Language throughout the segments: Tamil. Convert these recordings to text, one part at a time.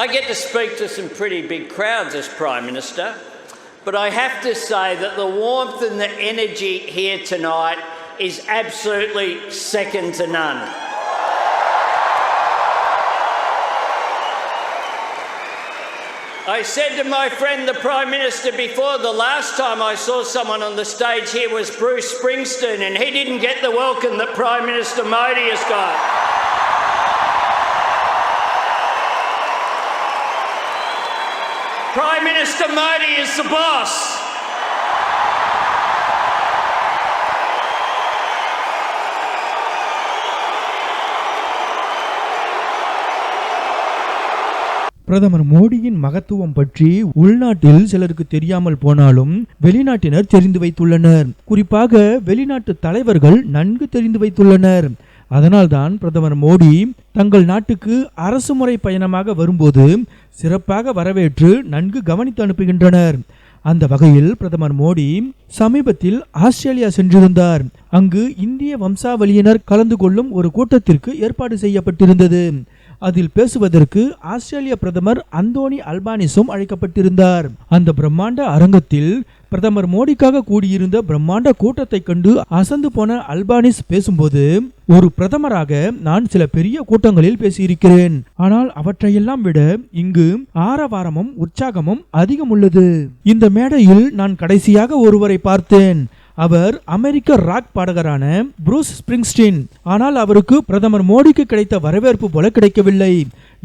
I get to speak to some pretty big crowds as Prime Minister, but I have to say that the warmth and the energy here tonight is absolutely second to none. I said to my friend, the Prime Minister, before the last time I saw someone on the stage here was Bruce Springsteen, and he didn't get the welcome that Prime Minister Modi has got. Prime Minister Modi is the boss. பிரதமர் மோடியின் மகத்துவம் பற்றி உள்நாட்டில் சிலருக்கு தெரியாமல் போனாலும் வெளிநாட்டினர் தெரிந்து வைத்துள்ளனர் குறிப்பாக வெளிநாட்டு தலைவர்கள் நன்கு தெரிந்து வைத்துள்ளனர் அதனால்தான் பிரதமர் மோடி தங்கள் நாட்டுக்கு அரசு முறை பயணமாக வரும்போது சிறப்பாக வரவேற்று நன்கு கவனித்து அனுப்புகின்றனர். அந்த வகையில் பிரதமர் மோடி சமீபத்தில் ஆஸ்திரேலியா சென்றிருந்தார். அங்கு இந்திய வம்சாவளியினர் கலந்து கொள்ளும் ஒரு கூட்டத்திற்கு ஏற்பாடு செய்யப்பட்டிருந்தது. அதில் பேசுவதற்கு ஆஸ்திரேலிய பிரதமர் அந்தோனி அல்பானிஸும் அழைக்கப்பட்டிருந்தார். அந்த பிரம்மாண்ட அரங்கத்தில் பிரதமர் மோடிக்காக கூடியிருந்த பிரம்மாண்ட கூட்டத்தை கண்டு அசந்து போன அல்பானிஸ் பேசும்போது ஒரு பிரதமராக நான் சில பெரிய கூட்டங்களில் பேசியிருக்கிறேன். ஆனால் அவற்றையெல்லாம் விட இங்கு ஆரவாரமும் உற்சாகமும் அதிகம் உள்ளது இந்த மேடையில் நான் கடைசியாக ஒருவரை பார்த்தேன். அவர் அமெரிக்க ராக் பாடகரான புரூஸ் ஸ்பிரிங்ஸ்டீன். ஆனால் அவருக்கு பிரதமர் மோடிக்கு கிடைத்த வரவேற்பு போல கிடைக்கவில்லை.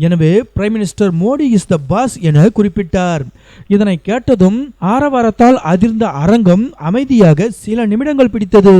எனவே prime minister Modi is the boss என குறிப்பிட்டார். இதனை கேட்டதும் ஆரவாரத்தால் அதிர்ந்த அரங்கம் அமைதியாக சில நிமிடங்கள் பிடித்தது.